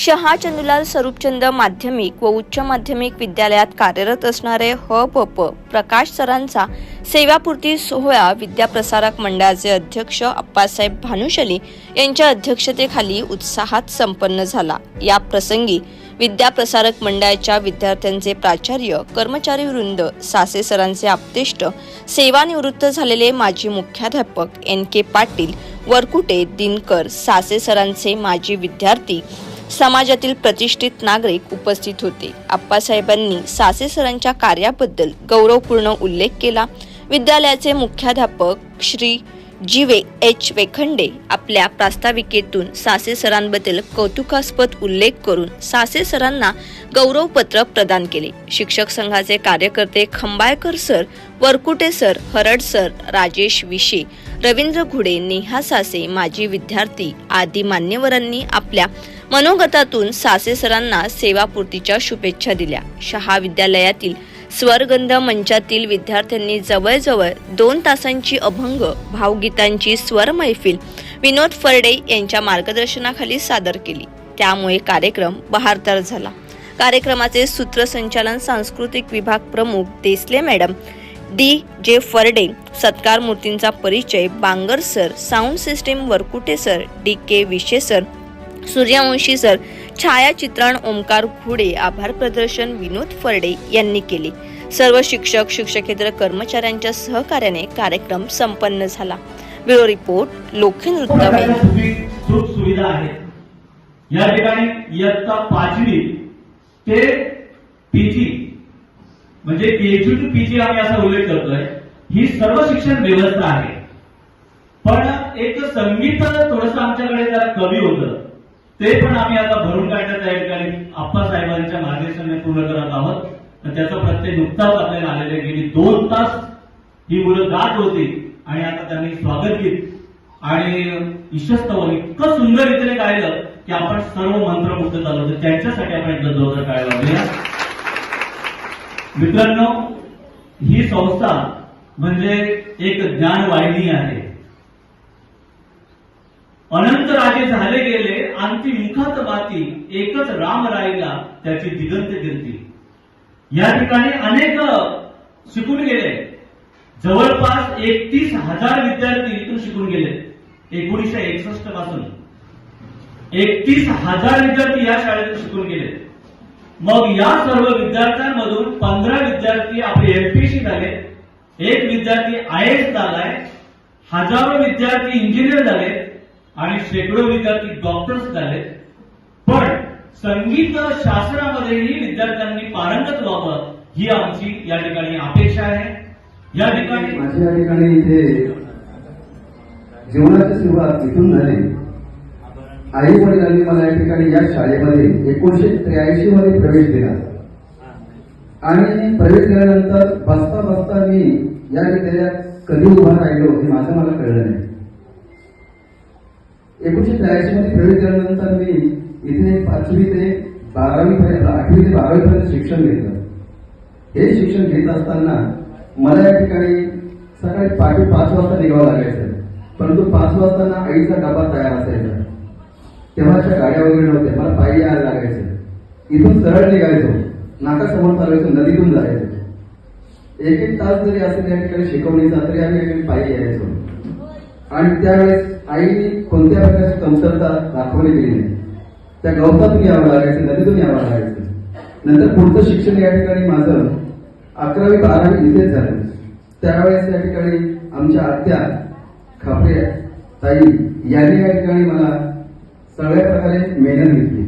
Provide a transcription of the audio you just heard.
शहा चंदुलाल स्वरूपचंद माध्यमिक व उच्च माध्यमिक विद्यालयात कार्यरत असणारे ह प प प्रकाश सरांचा सेवापूर्ती सोहळा विद्याप्रसारक मंडळाचे अध्यक्ष अप्पासाहेब भानुशली यांच्या अध्यक्षतेखाली उत्साहात संपन्न झाला. या प्रसंगी विद्याप्रसारक मंडळाच्या विद्यार्थ्यांचे प्राचार्य कर्मचारी वृंद सासे सरांचे आपतेष्ट सेवानिवृत्त झालेले माजी मुख्याध्यापक एन के पाटील वरकुटे दिनकर सासे सरांचे माजी विद्यार्थी समाजातील प्रतिष्ठित नागरिक उपस्थित होते. आप्पासाहेबांनी सासे सरांच्या कार्याबद्दल गौरवपूर्ण उल्लेख केला. विद्यालयाचे मुख्याध्यापक श्री जीवे एच वेखंडे आपल्या प्रास्ताविकेतून सासे सरांबद्दल कौतुकास्पद उल्लेख करून सासे सरांना गौरवपत्र प्रदान केले. शिक्षक संघाचे कार्यकर्ते Khambalkar sir Varkute sir Harad sir Rajesh Vishe Ravindra Ghude Neha सासे माजी विद्यार्थी आदी मान्यवरांनी आपल्या मनोगतातून सासे सरांना सेवापूर्तीच्या शुभेच्छा दिल्या. शहा विद्यालयातील स्वरगंध मंचातील विद्यार्थ्यांनी जवळजवळ दोन तासांची अभंग भावगीतांची स्वर मैफिल विनोद फरडे यांच्या मार्गदर्शनाखाली सादर केली. त्यामुळे कार्यक्रम बहारदार झाला. कार्यक्रमाचे सूत्रसंचालन सांस्कृतिक विभाग प्रमुख देसले मॅडम डी जे फरडे सत्कार मूर्तींचा परिचय Bangar sir sound system Varkute sir? D K Vishe sir Suryavanshi sir छायाचित्रण ओमकार घुडे आभार प्रदर्शन विनोद फरडे यांनी केले. सर्व शिक्षक शिक्षकेतर कर्मचाऱ्यांच्या सहकार्याने कार्यक्रम संपन्न झाला. ब्युरो रिपोर्ट लोकहित वृत्तवाहिनी सुविधा या ठिकाणी इयत्ता पाचवी ते म्हणजे पीएचयू टू पीजी आम्ही असा उल्लेख करतोय ही सर्व शिक्षण व्यवस्था आहे. पण एक संगीत थोडस आमच्याकडे जरा कमी होतं. ते पण आम्ही आता भरून काढण्यात या ठिकाणी आप्पासाहेबांच्या मार्गदर्शनाने पूर्ण करत आहोत. तर त्याचा प्रत्यय नुकताच आपल्याला आलेला आहे. गेली दोन तास ही मुलं गात होती आणि आता त्यांनी स्वागत केलं. आणि ईशस्तवन इतकं सुंदर रीतीने गायलं की आपण सर्व मंत्रमुक्त झालो होतो. त्यांच्यासाठी आपण एकदा जोरदार काय मित्रांनो ही संस्था म्हणजे एक ज्ञान वाहिनी आहे. अनंत राजे झाले गेले अंती मुखात माती एकच राम राहिला त्याची दिगंत गिरती या ठिकाणी अनेक शिकून गेले. जवळपास एकतीस हजार विद्यार्थी इथून शिकून गेले एकोणीसशे एकसष्टपासून. एकतीस हजार विद्यार्थी या शाळेतून शिकून गेले. मग या सर्व विद्यार्थ्यांमधून पंधरा विद्यार्थी आपले एमपीसी झाले. एक विद्यार्थी आय एस झालाय. हजारो विद्यार्थी इंजिनियर झाले. आणि शेकडो विद्यार्थी डॉक्टर्स झाले. पण संगीत शास्त्रामध्येही विद्यार्थ्यांनी पारंगत व्हावं ही आमची या ठिकाणी अपेक्षा आहे. या ठिकाणी माझ्या ठिकाणी इथे जीवनाची सुरुवात इथून झाली. आई वडिलांनी मला या ठिकाणी या शाळेमध्ये एकोणीशे त्र्याऐंशी मध्ये प्रवेश दिला. आणि प्रवेश केल्यानंतर बसता बसता मी या विद्यालयात कधी उभा राहिलो हे माझं मला कळलं नाही. एकोणीशे त्र्याऐंशी मध्ये प्रवेश दिल्यानंतर मी इथे पाचवी ते बारावी पर्यंत आठवी ते बारावी पर्यंत शिक्षण घेतलं. हे शिक्षण घेत असताना मला या ठिकाणी सकाळी पाठी पाच वाजता निघावं लागायचं. परंतु पाच वाजताना आईचा डबा तयार असायचा. तेव्हाच्या गाड्या वगैरे नव्हत्या. मला पायी यायला लागायचं. इथून सरळ निघायचो. नाकासमोर चालायचो नदीतून जायचो. एक एक तास जरी असेल या ठिकाणी शिकवणीचा तरी आम्ही ठिकाणी पायी यायचो. आणि त्यावेळेस आईने कोणत्या प्रकारची कमतरता दाखवली गेली नाही. त्या गवतातून यावं लागायचं नदीतून यावं लागायचं. नंतर पुढचं शिक्षण या ठिकाणी माझं अकरावी बारावी इथेच झालं. त्यावेळेस या ठिकाणी आमच्या आत्या खापरे ताई यांनी या ठिकाणी मला सगळ्या प्रकारे मेहनत घेतली.